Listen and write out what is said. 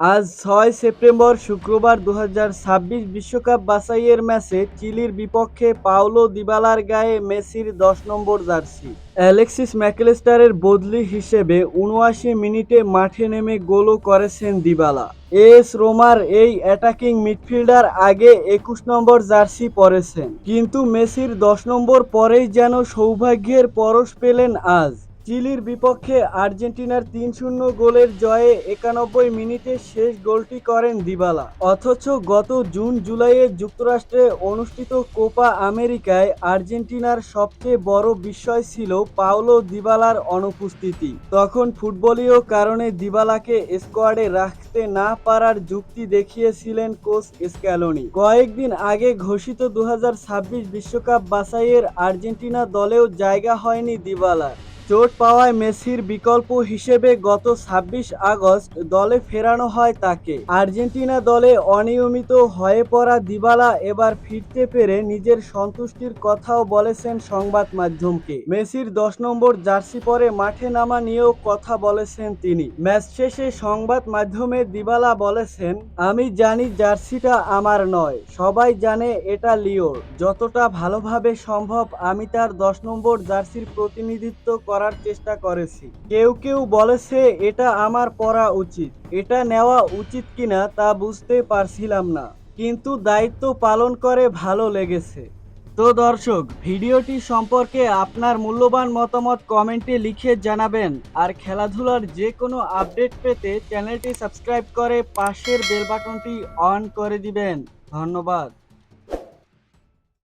আজ ছয় সেপ্টেম্বর শুক্রবার দু বিশ্বকাপ বাছাইয়ের ম্যাচে চিলির বিপক্ষে পাওলো দিবালার গায়ে মেসির দশ নম্বর জার্সি। অ্যালেক্সিস ম্যাকলেস্টারের বদলি হিসেবে উনআশি মিনিটে মাঠে নেমে গোলও করেছেন দিবালা। এস রোমার এই অ্যাটাকিং মিডফিল্ডার আগে একুশ নম্বর জার্সি পরেছেন, কিন্তু মেসির দশ নম্বর পরেই যেন সৌভাগ্যের পরশ পেলেন আজ। চিলির বিপক্ষে আর্জেন্টিনার তিন শূন্য গোলের জয়ে একানব্বই মিনিটে শেষ গোলটি করেন দিবালা। অথচ গত জুন জুলাইয়ে যুক্তরাষ্ট্রে অনুষ্ঠিত কোপা আমেরিকায় আর্জেন্টিনার সবচেয়ে বড় বিস্ময় ছিল পাওলো দিবালার অনুপস্থিতি। তখন ফুটবলীয় কারণে দিবালাকে স্কোয়াডে রাখতে না পারার যুক্তি দেখিয়েছিলেন কোচ স্ক্যালোনি। কয়েকদিন আগে ঘোষিত দু বিশ্বকাপ বাছাইয়ের আর্জেন্টিনা দলেও জায়গা হয়নি দিবালার। চোট পাওয়ায় মেসির বিকল্প হিসেবে গত ছাব্বিশ আগস্ট দলে ফেরানো হয় তাকে। আর্জেন্টিনা দলে অনিয়মিত হয়ে পড়া দিবালা এবার ফিরতে পেরে নিজের সন্তুষ্টির কথাও বলেছেন সংবাদ মাধ্যমকে। মেসির দশ নম্বর জার্সি পরে মাঠে নামা নিয়েও কথা বলেছেন তিনি। ম্যাচ শেষে সংবাদ মাধ্যমে দিবালা বলেছেন, আমি জানি জার্সিটা আমার নয়, সবাই জানে এটা লিওর। যতটা ভালোভাবে সম্ভব আমি তার দশ নম্বর জার্সির প্রতিনিধিত্ব করার চেষ্টা করেছি। কেউ কেউ বলেছে, এটা আমার পরা উচিত। এটা নেওয়া উচিত কিনা তা বুঝতে পারছিলাম না। কিন্তু দায়িত্ব পালন করে ভালো লেগেছে। তো দর্শক, ভিডিওটি সম্পর্কে আপনার মূল্যবান মতামত কমেন্টে লিখে জানাবেন। আর খেলাধুলার যে কোনো আপডেট পেতে চ্যানেলটি সাবস্ক্রাইব করে পাশের বেল বাটনটি অন করে দিবেন। ধন্যবাদ।